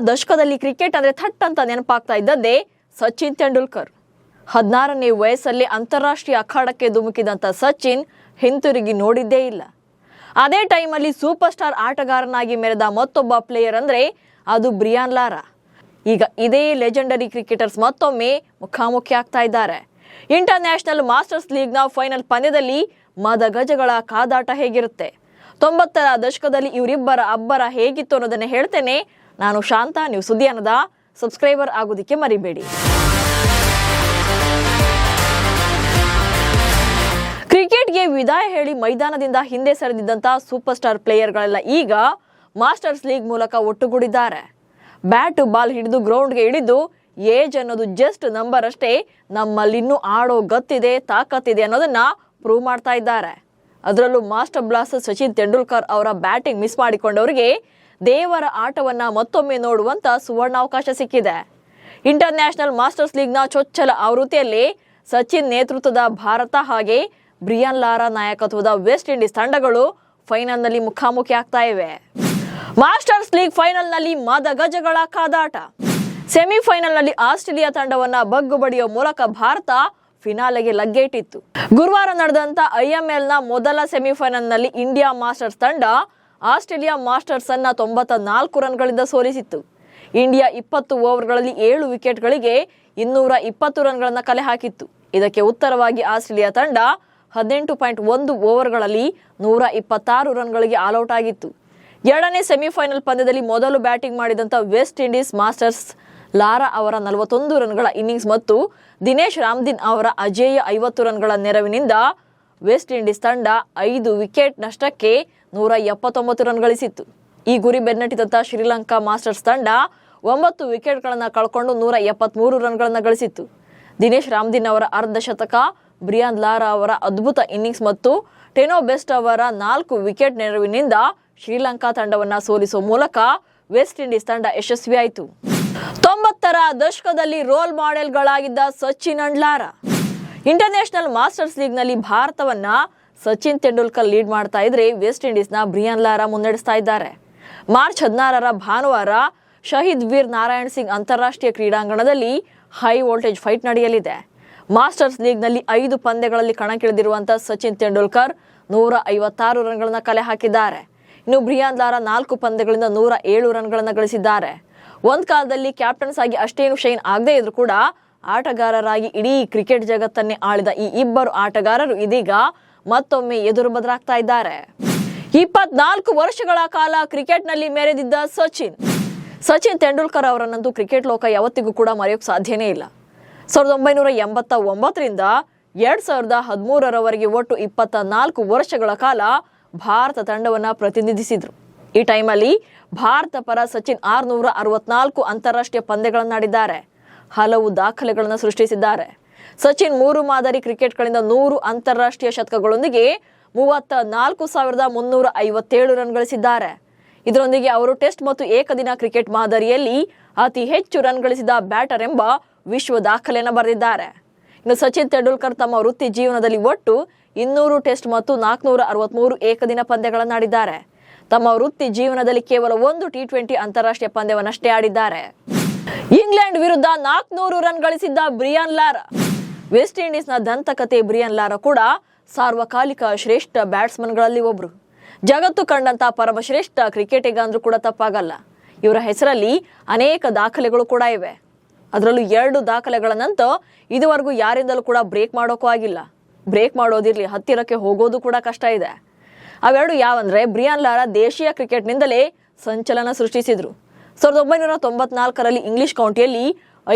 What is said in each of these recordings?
ದಶಕದಲ್ಲಿ ಕ್ರಿಕೆಟ್ ಅಂದ್ರೆ ಥಟ್ ಅಂತ ನೆನಪಾಗ್ತಾ ಇದ್ದದ್ದೇ ಸಚಿನ್ ತೆಂಡೂಲ್ಕರ್. ಹದಿನಾರನೇ ವಯಸ್ಸಲ್ಲಿ ಅಂತಾರಾಷ್ಟ್ರೀಯ ಅಖಾಡಕ್ಕೆ ಧುಮುಕಿದಂಥ ಸಚಿನ್ ಹಿಂತಿರುಗಿ ನೋಡಿದ್ದೇ ಇಲ್ಲ. ಅದೇ ಟೈಮಲ್ಲಿ ಸೂಪರ್ ಸ್ಟಾರ್ ಆಟಗಾರನಾಗಿ ಮೆರೆದ ಮತ್ತೊಬ್ಬ ಪ್ಲೇಯರ್ ಅಂದ್ರೆ ಅದು ಬ್ರಿಯಾನ್ ಲಾರಾ. ಈಗ ಇದೇ ಲೆಜೆಂಡರಿ ಕ್ರಿಕೆಟರ್ಸ್ ಮತ್ತೊಮ್ಮೆ ಮುಖಾಮುಖಿ ಆಗ್ತಾ ಇದ್ದಾರೆ. ಇಂಟರ್ನ್ಯಾಷನಲ್ ಮಾಸ್ಟರ್ಸ್ ಲೀಗ್ನ ಫೈನಲ್ ಪಂದ್ಯದಲ್ಲಿ ಮದಗಜಗಳ ಕಾದಾಟ ಹೇಗಿರುತ್ತೆ? ತೊಂಬತ್ತರ ದಶಕದಲ್ಲಿ ಇವರಿಬ್ಬರ ಅಬ್ಬರ ಹೇಗಿತ್ತು ಅನ್ನೋದನ್ನ ಹೇಳ್ತೇನೆ. ನಾನು ಶಾಂತ, ನೀವು ಸುದ್ದಿ ಸಬ್ಸ್ಕ್ರೈಬರ್ ಆಗೋದಕ್ಕೆ ಮರಿಬೇಡಿ. ಕ್ರಿಕೆಟ್ಗೆ ವಿದಾಯ ಹೇಳಿ ಮೈದಾನದಿಂದ ಹಿಂದೆ ಸರಿದಿದ್ದಂಥ ಸೂಪರ್ ಸ್ಟಾರ್ ಪ್ಲೇಯರ್ಗಳೆಲ್ಲ ಈಗ ಮಾಸ್ಟರ್ಸ್ ಲೀಗ್ ಮೂಲಕ ಒಟ್ಟುಗೂಡಿದ್ದಾರೆ. ಬ್ಯಾಟ್ ಬಾಲ್ ಹಿಡಿದು ಗ್ರೌಂಡ್ಗೆ ಇಳಿದು ಏಜ್ ಅನ್ನೋದು ಜಸ್ಟ್ ನಂಬರ್ ಅಷ್ಟೇ, ನಮ್ಮಲ್ಲಿನ್ನೂ ಆಡೋ ಗತ್ತಿದೆ, ತಾಕತ್ತಿದೆ ಅನ್ನೋದನ್ನ ಪ್ರೂವ್ ಮಾಡ್ತಾ ಇದ್ದಾರೆ. ಅದರಲ್ಲೂ ಮಾಸ್ಟರ್ ಬ್ಲಾಸ್ಟರ್ ಸಚಿನ್ ತೆಂಡೂಲ್ಕರ್ ಅವರ ಬ್ಯಾಟಿಂಗ್ ಮಿಸ್ ಮಾಡಿಕೊಂಡವರಿಗೆ ದೇವರ ಆಟವನ್ನ ಮತ್ತೊಮ್ಮೆ ನೋಡುವಂತ ಸುವರ್ಣಾವಕಾಶ ಸಿಕ್ಕಿದೆ. ಇಂಟರ್ ನ್ಯಾಷನಲ್ ಮಾಸ್ಟರ್ಸ್ ಲೀಗ್ನ ಚೊಚ್ಚಲ ಆವೃತ್ತಿಯಲ್ಲಿ ಸಚಿನ್ ನೇತೃತ್ವದ ಭಾರತ ಹಾಗೆ ಬ್ರಿಯಾನ್ ಲಾರಾ ನಾಯಕತ್ವದ ವೆಸ್ಟ್ ಇಂಡೀಸ್ ತಂಡಗಳು ಫೈನಲ್ನಲ್ಲಿ ಮುಖಾಮುಖಿ ಆಗ್ತಾ ಇವೆ. ಮಾಸ್ಟರ್ಸ್ ಲೀಗ್ ಫೈನಲ್ನಲ್ಲಿ ಮದಗಜಗಳ ಕಾದಾಟ. ಸೆಮಿಫೈನಲ್ನಲ್ಲಿ ಆಸ್ಟ್ರೇಲಿಯಾ ತಂಡವನ್ನ ಬಗ್ಗು ಬಡಿಯೋ ಮೂಲಕ ಭಾರತ ಫಿನಾಲೆಗೆ ಲಗ್ಗೇಟಿತ್ತು. ಗುರುವಾರ ನಡೆದಂತ ಐಎಂಎಲ್ನ ಮೊದಲ ಸೆಮಿಫೈನಲ್ನಲ್ಲಿ ಇಂಡಿಯಾ ಮಾಸ್ಟರ್ಸ್ ತಂಡ ಆಸ್ಟ್ರೇಲಿಯಾ ಮಾಸ್ಟರ್ಸ್ ಅನ್ನ ತೊಂಬತ್ತ ನಾಲ್ಕು ರನ್ಗಳಿಂದ ಸೋಲಿಸಿತ್ತು. ಇಂಡಿಯಾ ಇಪ್ಪತ್ತು ಓವರ್ಗಳಲ್ಲಿ ಏಳು ವಿಕೆಟ್ಗಳಿಗೆ ಇನ್ನೂರ ಇಪ್ಪತ್ತು ರನ್ಗಳನ್ನ ಕಲೆ ಹಾಕಿತ್ತು. ಇದಕ್ಕೆ ಉತ್ತರವಾಗಿ ಆಸ್ಟ್ರೇಲಿಯಾ ತಂಡ ಹದಿನೆಂಟು ಪಾಯಿಂಟ್ ಒಂದು ಓವರ್ಗಳಲ್ಲಿ ನೂರ ಇಪ್ಪತ್ತಾರು ರನ್ಗಳಿಗೆ ಆಲ್ಔಟ್ ಆಗಿತ್ತು. ಎರಡನೇ ಸೆಮಿಫೈನಲ್ ಪಂದ್ಯದಲ್ಲಿ ಮೊದಲು ಬ್ಯಾಟಿಂಗ್ ಮಾಡಿದಂಥ ವೆಸ್ಟ್ ಇಂಡೀಸ್ ಮಾಸ್ಟರ್ಸ್ ಲಾರಾ ಅವರ ನಲವತ್ತೊಂದು ರನ್ಗಳ ಇನ್ನಿಂಗ್ಸ್ ಮತ್ತು ದಿನೇಶ್ ರಾಮ್ದಿನ್ ಅವರ ಅಜೇಯ ಐವತ್ತು ರನ್ಗಳ ನೆರವಿನಿಂದ ವೆಸ್ಟ್ ಇಂಡೀಸ್ ತಂಡ ಐದು ವಿಕೆಟ್ ನಷ್ಟಕ್ಕೆ ನೂರ ಎಪ್ಪತ್ತೊಂಬತ್ತು ರನ್ ಗಳಿಸಿತ್ತು. ಈ ಗುರಿ ಬೆನ್ನಟ್ಟಿದಂಥ ಶ್ರೀಲಂಕಾ ಮಾಸ್ಟರ್ಸ್ ತಂಡ ಒಂಬತ್ತು ವಿಕೆಟ್ಗಳನ್ನು ಕಳ್ಕೊಂಡು ನೂರ ಎಪ್ಪತ್ತ್ಮೂರು ರನ್ಗಳನ್ನು ಗಳಿಸಿತ್ತು. ದಿನೇಶ್ ರಾಮ್ದಿನ್ ಅವರ ಅರ್ಧ ಶತಕ, ಬ್ರಿಯಾನ್ ಲಾರಾ ಅವರ ಅದ್ಭುತ ಇನ್ನಿಂಗ್ಸ್ ಮತ್ತು ಟೆನೋ ಬೆಸ್ಟ್ ಅವರ ನಾಲ್ಕು ವಿಕೆಟ್ ನೆರವಿನಿಂದ ಶ್ರೀಲಂಕಾ ತಂಡವನ್ನು ಸೋಲಿಸುವ ಮೂಲಕ ವೆಸ್ಟ್ ಇಂಡೀಸ್ ತಂಡ ಯಶಸ್ವಿಯಾಯಿತು. ತೊಂಬತ್ತರ ದಶಕದಲ್ಲಿ role ಮಾಡೆಲ್ಗಳಾಗಿದ್ದ Sachin and Lara international masters ಲೀಗ್ನಲ್ಲಿ ಭಾರತವನ್ನ ಸಚಿನ್ ತೆಂಡೂಲ್ಕರ್ ಲೀಡ್ ಮಾಡ್ತಾ ಇದ್ರೆ ವೆಸ್ಟ್ ಇಂಡೀಸ್ನ ಬ್ರಿಯಾನ್ ಲಾರಾ ಮುನ್ನಡೆಸ್ತಾ ಇದ್ದಾರೆ. ಮಾರ್ಚ್ ಹದಿನಾರರ ಭಾನುವಾರ ಶಹೀದ್ ವೀರ್ ನಾರಾಯಣ್ ಸಿಂಗ್ ಅಂತಾರಾಷ್ಟ್ರೀಯ ಕ್ರೀಡಾಂಗಣದಲ್ಲಿ ಹೈ ವೋಲ್ಟೇಜ್ ಫೈಟ್ ನಡೆಯಲಿದೆ. ಮಾಸ್ಟರ್ಸ್ ಲೀಗ್ನಲ್ಲಿ ಐದು ಪಂದ್ಯಗಳಲ್ಲಿ ಕಣಕ್ಕಿಳಿದಿರುವಂಥ ಸಚಿನ್ ತೆಂಡೂಲ್ಕರ್ ನೂರ ಐವತ್ತಾರು ರನ್ಗಳನ್ನ ಕಲೆ ಹಾಕಿದ್ದಾರೆ. ಇನ್ನು ಬ್ರಿಯಾನ್ ಲಾರಾ ನಾಲ್ಕು ಪಂದ್ಯಗಳಿಂದ ನೂರ ಏಳು ರನ್ಗಳನ್ನು ಗಳಿಸಿದ್ದಾರೆ. ಒಂದ್ ಕಾಲದಲ್ಲಿ ಕ್ಯಾಪ್ಟನ್ಸ್ ಆಗಿ ಅಷ್ಟೇನು ಶೈನ್ ಆಗದೇ ಇದ್ರು ಕೂಡ ಆಟಗಾರರಾಗಿ ಇಡೀ ಕ್ರಿಕೆಟ್ ಜಗತ್ತನ್ನೇ ಆಳಿದ ಈ ಇಬ್ಬರು ಆಟಗಾರರು ಇದೀಗ ಮತ್ತೊಮ್ಮೆ ಎದುರು ಬದಲಾಗ್ತಾ ಇದ್ದಾರೆ. ಇಪ್ಪತ್ನಾಲ್ಕು ವರ್ಷಗಳ ಕಾಲ ಕ್ರಿಕೆಟ್ನಲ್ಲಿ ಮೆರೆದಿದ್ದ ಸಚಿನ್. ಸಚಿನ್ ತೆಂಡೂಲ್ಕರ್ ಅವರನ್ನಂತೂ ಕ್ರಿಕೆಟ್ ಲೋಕ ಯಾವತ್ತಿಗೂ ಕೂಡ ಮರೆಯೋಕೆ ಸಾಧ್ಯನೇ ಇಲ್ಲ. ಸಾವಿರದ ಒಂಬೈನೂರ ಎಂಬತ್ತ ಒಂಬತ್ತರಿಂದ ಎರಡು ಸಾವಿರದ ಹದಿಮೂರರವರೆಗೆ ಒಟ್ಟು ಇಪ್ಪತ್ತ ನಾಲ್ಕು ವರ್ಷಗಳ ಕಾಲ ಭಾರತ ತಂಡವನ್ನು ಪ್ರತಿನಿಧಿಸಿದ್ರು. ಈ ಟೈಮಲ್ಲಿ ಭಾರತ ಪರ ಸಚಿನ್ ಆರುನೂರ ಅರವತ್ನಾಲ್ಕು ಅಂತಾರಾಷ್ಟ್ರೀಯ ಪಂದ್ಯಗಳನ್ನಾಡಿದ್ದಾರೆ. ಹಲವು ದಾಖಲೆಗಳನ್ನು ಸೃಷ್ಟಿಸಿದ್ದಾರೆ. ಸಚಿನ್ ಮೂರು ಮಾದರಿ ಕ್ರಿಕೆಟ್ಗಳಿಂದ ನೂರು ಅಂತಾರಾಷ್ಟ್ರೀಯ ಶತಕಗಳೊಂದಿಗೆ ಮೂವತ್ತ ನಾಲ್ಕು ಸಾವಿರದ ಮುನ್ನೂರ ಐವತ್ತೇಳು ರನ್ ಗಳಿಸಿದ್ದಾರೆ. ಇದರೊಂದಿಗೆ ಅವರು ಟೆಸ್ಟ್ ಮತ್ತು ಏಕದಿನ ಕ್ರಿಕೆಟ್ ಮಾದರಿಯಲ್ಲಿ ಅತಿ ಹೆಚ್ಚು ರನ್ ಗಳಿಸಿದ ಬ್ಯಾಟರ್ ಎಂಬ ವಿಶ್ವ ದಾಖಲೆಯನ್ನು ಬರೆದಿದ್ದಾರೆ. ಇನ್ನು ಸಚಿನ್ ತೆಂಡೂಲ್ಕರ್ ತಮ್ಮ ವೃತ್ತಿ ಜೀವನದಲ್ಲಿ ಒಟ್ಟು ಇನ್ನೂರು ಟೆಸ್ಟ್ ಮತ್ತು ನಾಲ್ಕುನೂರ ಅರವತ್ಮೂರು ಏಕದಿನ ಪಂದ್ಯಗಳನ್ನಾಡಿದ್ದಾರೆ ತಮ್ಮ ವೃತ್ತಿ ಜೀವನದಲ್ಲಿ ಕೇವಲ ಒಂದು ಟಿ ಟ್ವೆಂಟಿ ಅಂತಾರಾಷ್ಟ್ರೀಯ ಪಂದ್ಯವನ್ನಷ್ಟೇ ಆಡಿದ್ದಾರೆ. ಇಂಗ್ಲೆಂಡ್ ವಿರುದ್ಧ ನಾಲ್ಕುನೂರು ರನ್ ಗಳಿಸಿದ್ದ ಬ್ರಿಯಾನ್ ಲಾರಾ. ವೆಸ್ಟ್ ಇಂಡೀಸ್ನ ದಂತಕತೆ ಬ್ರಿಯಾನ್ ಲಾರ ಕೂಡ ಸಾರ್ವಕಾಲಿಕ ಶ್ರೇಷ್ಠ ಬ್ಯಾಟ್ಸ್ಮನ್ಗಳಲ್ಲಿ ಒಬ್ರು. ಜಗತ್ತು ಕಂಡಂತ ಪರಮಶ್ರೇಷ್ಠ ಕ್ರಿಕೆಟಿಗ ಅಂದ್ರೂ ಕೂಡ ತಪ್ಪಾಗಲ್ಲ. ಇವರ ಹೆಸರಲ್ಲಿ ಅನೇಕ ದಾಖಲೆಗಳು ಕೂಡ ಇವೆ. ಅದರಲ್ಲೂ ಎರಡು ದಾಖಲೆಗಳನ್ನಂತೂ ಇದುವರೆಗೂ ಯಾರಿಂದಲೂ ಕೂಡ ಬ್ರೇಕ್ ಮಾಡೋಕ್ಕೂ ಆಗಿಲ್ಲ. ಬ್ರೇಕ್ ಮಾಡೋದಿರಲಿ, ಹತ್ತಿರಕ್ಕೆ ಹೋಗೋದು ಕೂಡ ಕಷ್ಟ ಇದೆ. ಅವೆರಡು ಯಾವಂದ್ರೆ ಬ್ರಿಯಾನ್ ಲಾರಾ ದೇಶೀಯ ಕ್ರಿಕೆಟ್ನಿಂದಲೇ ಸಂಚಲನ ಸೃಷ್ಟಿಸಿದ್ರು. ಸಾವಿರದ ಒಂಬೈನೂರ ತೊಂಬತ್ನಾಲ್ಕರಲ್ಲಿ ಇಂಗ್ಲಿಷ್ ಕೌಂಟಿಯಲ್ಲಿ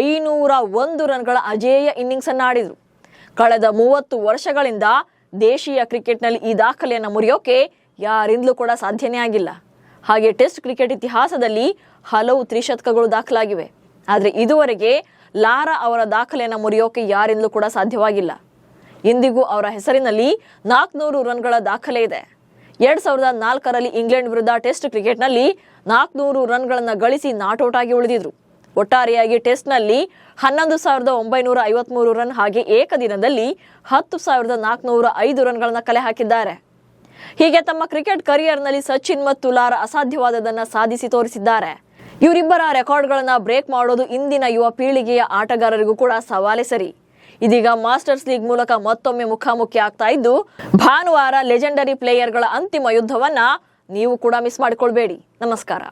ಐನೂರ ಒಂದು ರನ್ಗಳ ಅಜೇಯ ಇನ್ನಿಂಗ್ಸ್ ಅನ್ನು ಆಡಿದರು. ಕಳೆದ ಮೂವತ್ತು ವರ್ಷಗಳಿಂದ ದೇಶೀಯ ಕ್ರಿಕೆಟ್ನಲ್ಲಿ ಈ ದಾಖಲೆಯನ್ನು ಮುರಿಯೋಕೆ ಯಾರಿಂದಲೂ ಕೂಡ ಸಾಧ್ಯನೇ ಆಗಿಲ್ಲ. ಹಾಗೆ ಟೆಸ್ಟ್ ಕ್ರಿಕೆಟ್ ಇತಿಹಾಸದಲ್ಲಿ ಹಲವು ತ್ರಿಶತಕಗಳು ದಾಖಲಾಗಿವೆ. ಆದರೆ ಇದುವರೆಗೆ ಲಾರಾ ಅವರ ದಾಖಲೆಯನ್ನು ಮುರಿಯೋಕೆ ಯಾರಿಂದಲೂ ಕೂಡ ಸಾಧ್ಯವಾಗಿಲ್ಲ. ಇಂದಿಗೂ ಅವರ ಹೆಸರಿನಲ್ಲಿ ನಾಲ್ಕುನೂರು ರನ್ಗಳ ದಾಖಲೆ ಇದೆ. ಎರಡ್ ಸಾವಿರದ ನಾಲ್ಕರಲ್ಲಿ ಇಂಗ್ಲೆಂಡ್ ವಿರುದ್ಧ ಟೆಸ್ಟ್ ಕ್ರಿಕೆಟ್ನಲ್ಲಿ ನಾಲ್ಕುನೂರು ರನ್ಗಳನ್ನು ಗಳಿಸಿ ನಾಟೌಟ್ ಆಗಿ ಉಳಿದಿದ್ರು. ಒಟ್ಟಾರೆಯಾಗಿ ಟೆಸ್ಟ್ನಲ್ಲಿ ಹನ್ನೊಂದು ಸಾವಿರದ ಒಂಬೈನೂರ ಐವತ್ಮೂರು ರನ್ ಹಾಗೆ ಏಕದಿನದಲ್ಲಿ ಹತ್ತು ಸಾವಿರದ ನಾಲ್ಕುನೂರ ಐದು ರನ್ಗಳನ್ನು ಕಲೆ ಹಾಕಿದ್ದಾರೆ. ಹೀಗೆ ತಮ್ಮ ಕ್ರಿಕೆಟ್ ಕರಿಯರ್ನಲ್ಲಿ ಸಚಿನ್ ಮತ್ತು ಲಾರ್ ಅಸಾಧ್ಯವಾದದನ್ನ ಸಾಧಿಸಿ ತೋರಿಸಿದ್ದಾರೆ. ಇವರಿಬ್ಬರ ರೆಕಾರ್ಡ್ಗಳನ್ನು ಬ್ರೇಕ್ ಮಾಡೋದು ಇಂದಿನ ಯುವ ಪೀಳಿಗೆಯ ಆಟಗಾರರಿಗೂ ಕೂಡ ಸವಾಲೇ ಸರಿ. ಇದೀಗ ಮಾಸ್ಟರ್ಸ್ ಲೀಗ್ ಮೂಲಕ ಮತ್ತೊಮ್ಮೆ ಮುಖಾಮುಖಿ ಆಗ್ತಾ ಇದ್ದು, ಭಾನುವಾರ ಲೆಜೆಂಡರಿ ಪ್ಲೇಯರ್ಗಳ ಅಂತಿಮ ಯುದ್ಧವನ್ನ ನೀವು ಕೂಡ ಮಿಸ್ ಮಾಡಿಕೊಳ್ಬೇಡಿ. ನಮಸ್ಕಾರ.